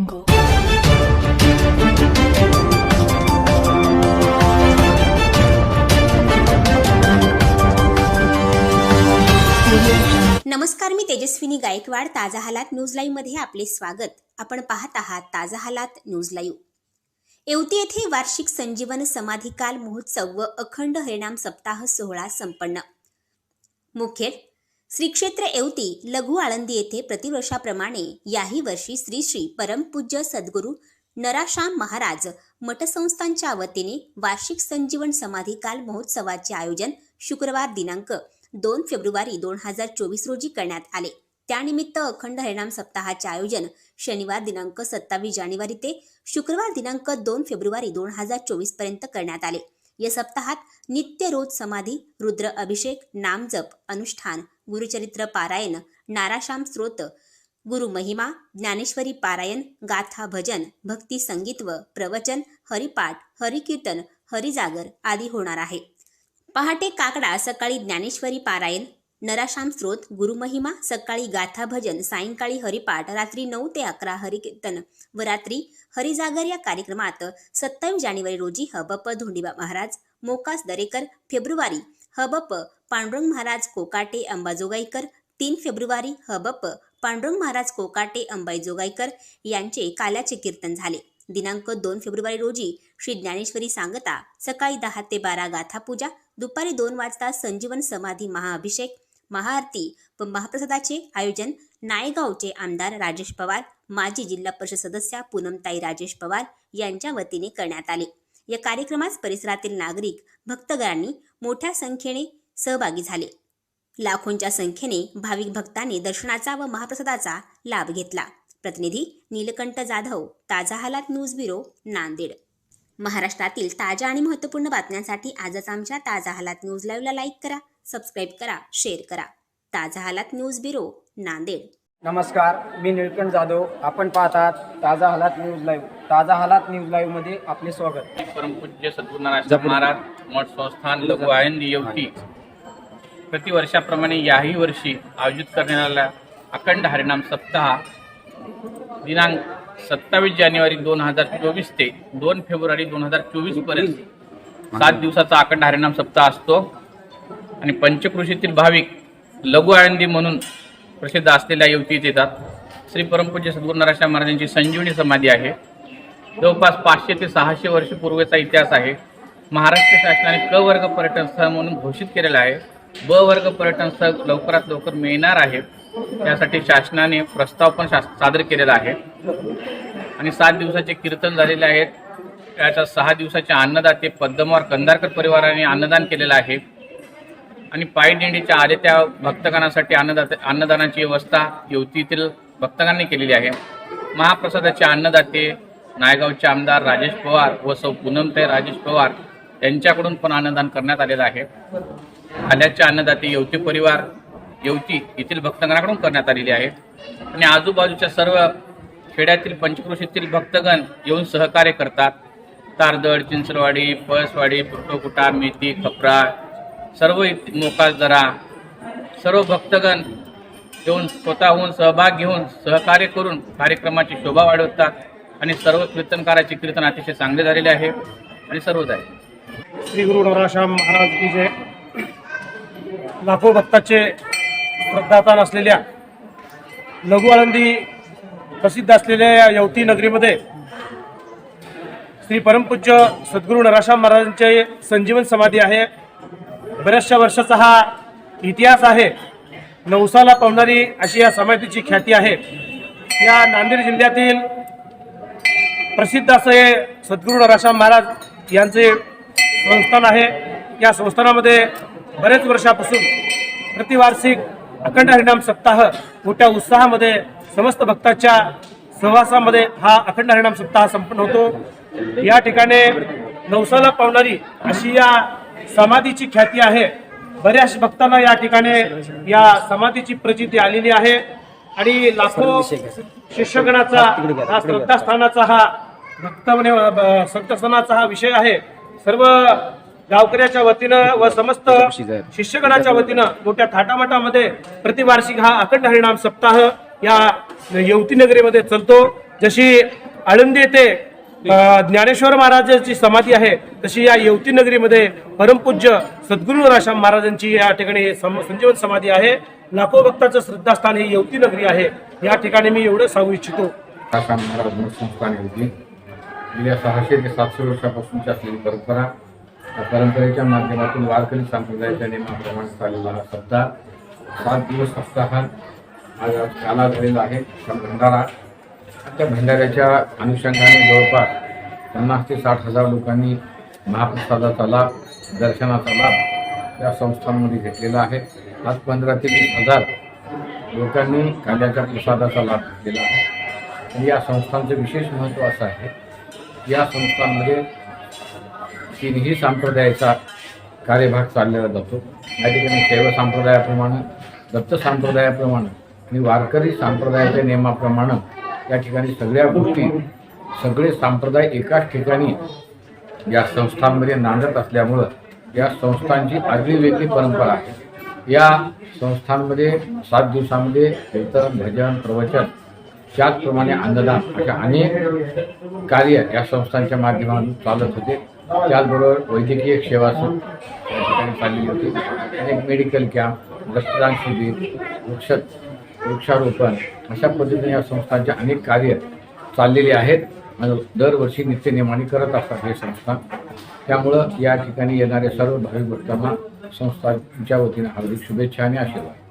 नमस्कार मी तेजस्विनी गायकवाड. ताजा हालात न्यूज लाईव्हमध्ये आपले स्वागत. आपण पाहत आहात ताजा हालात न्यूज लाईव्ह. येवती येथे वार्षिक संजीवन समाधिकाल महोत्सव व अखंड हरिणाम सप्ताह सोहळा संपन्न. मुख्य श्री क्षेत्र येवती लघु आळंदी येथे प्रतिवर्षाप्रमाणे याही वर्षी श्री श्री परमपूज्य सद्गुरू नराशाम महाराज मठसंस्थांच्या वतीने वार्षिक संजीवन समाधी काल महोत्सवाचे आयोजन शुक्रवार दिनांक दोन फेब्रुवारी दोन हजार चोवीस रोजी करण्यात आले. त्यानिमित्त अखंड हरिणाम सप्ताहाचे आयोजन शनिवार दिनांक सत्तावीस जानेवारी ते शुक्रवार दिनांक दोन फेब्रुवारी दोन हजार चोवीसपर्यंत करण्यात आले. या सप्ताहात नित्य रोज समाधी रुद्र अभिषेक नामजप अनुष्ठान गुरुचरित्र पारायण नाराशाम स्रोत गुरु महिमा ज्ञानेश्वरी पारायण गाथा भजन भक्ती संगीत व प्रवचन हरिपाठ हरिकीर्तन हरिजागर आदी होणार आहे. पहाटे काकडा सकाळी ज्ञानेश्वरी पारायण नराशाम स्त्रोत गुरुमहिमा सकाळी गाथा भजन सायंकाळी हरिपाठ रात्री नऊ ते अकरा हरिकीर्तन व रात्री हरिजागर या कार्यक्रमात सत्तावीस जानेवारी रोजी हबप धोंडीबा महाराज मोकास दरेकर फेब्रुवारी हबप पांडुरंग महाराज कोकाटे अंबाजोगाईकर तीन फेब्रुवारी हबप पांडुरंग महाराज कोकाटे अंबाईजोगाईकर यांचे काल्याचे कीर्तन झाले. दिनांक दोन फेब्रुवारी रोजी श्री ज्ञानेश्वरी सांगता सकाळी दहा ते बारा गाथा पूजा दुपारी दोन वाजता संजीवन समाधी महाअभिषेक महाआरती. व महाप्रसादाचे आयोजन नायगावचे आमदार राजेश पवार माजी जिल्हा परिषद सदस्या पूनमताई राजेश पवार यांच्या वतीने करण्यात आले. या कार्यक्रमास परिसरातील नागरिक भक्तगणांनी मोठ्या संख्येने सहभागी झाले. लाखोंच्या संख्येने भाविक भक्तांनी दर्शनाचा व महाप्रसादाचा लाभ घेतला. प्रतिनिधी नीलकंठ जाधव ताजा हालात न्यूज ब्युरो नांदेड. महाराष्ट्रातील ताज्या आणि महत्त्वपूर्ण बातम्यांसाठी आजच आमच्या ताजा हालात न्यूज लाईव्हला लाईक करा. सबस्क्राईब करा शेअर करा. ताजा हालात न्यूज ब्युरो नांदेड. नमस्कार मी निळकंठ जाधव. आपण पाहतात ताजा हालात न्यूज लाईव्ह. ताजा हालात न्यूज लाईव्हमध्ये आपले स्वागत. परमपूज्य सद्गुरुनारायण महाराज मठ संस्थान लघु आयंदी येवती प्रतिवर्षाप्रमाणे याही वर्षी आयोजित करण्यात आलेला अखंड हरिनाम सप्ताह दिनांक सत्तावीस जानेवारी दोन हजार चोवीस ते दोन फेब्रुवारी दोन हजार चोवीसपर्यंत सात दिवसाचा अखंड हरिनाम सप्ताह असतो. आणि पंचकृषीतील भाविक लघु आळंदी म्हणून प्रसिद्ध असलेल्या युवतीत येतात. श्री परमपूज्य सद्गुरू महाराजांची संजीवनी समाधी आहे. जवळपास पाचशे ते सहाशे वर्षपूर्वीचा इतिहास आहे. महाराष्ट्र शासनाने क वर्ग पर्यटन स्थळ म्हणून घोषित केलेला आहे. ब वर्ग पर्यटन स्थळ लवकरात लवकर मिळणार आहे. त्यासाठी शासनाने प्रस्ताव पण शास सादर केलेला आहे. आणि सात दिवसाचे कीर्तन झालेले आहेत. त्याच्या सहा दिवसाचे अन्नदाते पद्मवार कंदारकर परिवाराने अन्नदान केलेलं आहे. आणि पायी दिंडीच्या आलेत्या भक्तगणासाठी अन्नदाते अन्नदानाची व्यवस्था युवतीतील भक्तगणांनी केलेली आहे. महाप्रसादाचे अन्नदाते नायगावचे आमदार राजेश पवार व सौ पूनमते राजेश पवार यांच्याकडून पण अन्नदान करण्यात आलेलं आहे. आल्याचे अन्नदाते येवती परिवार येवती येथील भक्तगणाकडून करण्यात आलेली आहे. आणि आजूबाजूच्या सर्व खेड्यातील पंचकृषीतील भक्तगण येऊन सहकार्य करतात. तारदळ चिंचरवाडी पळसवाडी पुट्टोकुटा मेथी खपरा सर्व इथ- धरा सर्व भक्तगण येऊन स्वतःहून सहभाग घेऊन सहकार्य करून कार्यक्रमाची शोभा वाढवतात आणि सर्व कीर्तनकाराचे कीर्तन अतिशय चांगले झालेले आहे. आणि सर्वच आहे श्री गुरु नराशाम महाराज की जय. लाखो भक्ताचे श्रद्धास्थान असलेल्या लघु आळंदी प्रसिद्ध असलेल्या या यवती नगरीमध्ये श्री परमपूज्य सद्गुरू नराशाम महाराजांचे संजीवन समाधी आहे. बऱ्याचशा वर्षाचा हा इतिहास आहे. नवसाला पावणारी अशी या समाधीची ख्याती आहे. या नांदेड जिल्ह्यातील प्रसिद्ध असे सद्गुरू नराशाम महाराज यांचे संस्थान आहे. या संस्थानामध्ये बरेच वर्षापासून प्रतिवार्षिक अखंड हरिणाम सप्ताह मोठ्या उत्साहामध्ये समस्त भक्ताच्या सहवासामध्ये हा अखंड हरिणाम सप्ताह संपन्न होतो. या ठिकाणी नवसाला पावणारी अशी या समाधीची ख्याती आहे. बऱ्याच भक्तांना या ठिकाणी या समाधीची प्रचिती आलेली आहे. आणि लाखो शिष्यगणाचा हा श्रद्धास्थानाचा हा भक्त ब- संतस्थानाचा हा विषय आहे. सर्व गावकऱ्याच्या वतीनं व समस्त शिष्यगणाच्या वतीनं मोठ्या थाटामाटामध्ये प्रतिवार्षिक हा अखंड हरिणाम सप्ताह या युवतीनगरीमध्ये चलतो चालतो. जशी आळंदी येथे ज्ञानेश्वर महाराजांची समाधी आहे. तशी या येवती नगरीमध्ये परमपूज्य सद्गुरू राशाम महाराजांची या ठिकाणी सम- संजीवन समाधी आहे. लाखो भक्ताचं श्रद्धास्थान हे येवती नगरी आहे. या ठिकाणी मी एवढं सांगू इच्छितो. महाराज संस्थान होती गेल्या सहाशे ते सातशे वर्षापासूनची असलेली परंपरा त्या परंपरेच्या माध्यमातून वारकरी संप्रदायाच्या नियमाप्रमाणे चाललेला हा सप्ताह सात दिवस सप्ताह आज काला झालेला आहे. भंडारा त्या भंडाऱ्याच्या अनुषंगाने जवळपास पन्नास ते साठ हजार लोकांनी महाप्रसादाचा लाभ दर्शनाचा लाभ या संस्थांमध्ये घेतलेला आहे. आज पंधरा ते वीस हजार लोकांनी कांद्याच्या प्रसादाचा लाभ घेतलेला आहे. या संस्थांचं विशेष महत्त्व असं आहे या संस्थांमध्ये तीनही संप्रदायाचा कार्यभाग चाललेला जातो. या ठिकाणी शैव संप्रदायाप्रमाणे दत्त संप्रदायाप्रमाणे आणि वारकरी संप्रदायाच्या नियमाप्रमाणे या ठिकाणी सगळ्या गोष्टी सगळे संप्रदाय एकाच ठिकाणी या संस्थांमध्ये नांदत असल्यामुळं या संस्थांची आगळी वेगळी परंपरा आहे. या संस्थांमध्ये सात दिवसामध्ये कीर्तन भजन प्रवचन त्याचप्रमाणे अन्नदान अशा अनेक कार्य या संस्थांच्या माध्यमातून चालत होते. त्याचबरोबर वैद्यकीय सेवा या ठिकाणी चाललेली होती. अनेक मेडिकल कॅम्प रक्तदान शिबिर वृक्ष वृक्षारोपण अशा पद्धतीने या संस्थांचे अनेक कार्य चाललेले आहेत. आणि दरवर्षी नित्यनियमाने करत असतात हे संस्था. त्यामुळं या ठिकाणी येणाऱ्या सर्व भाविक भक्तांना संस्थांच्या वतीने हार्दिक शुभेच्छा आणि आशीर्वाद.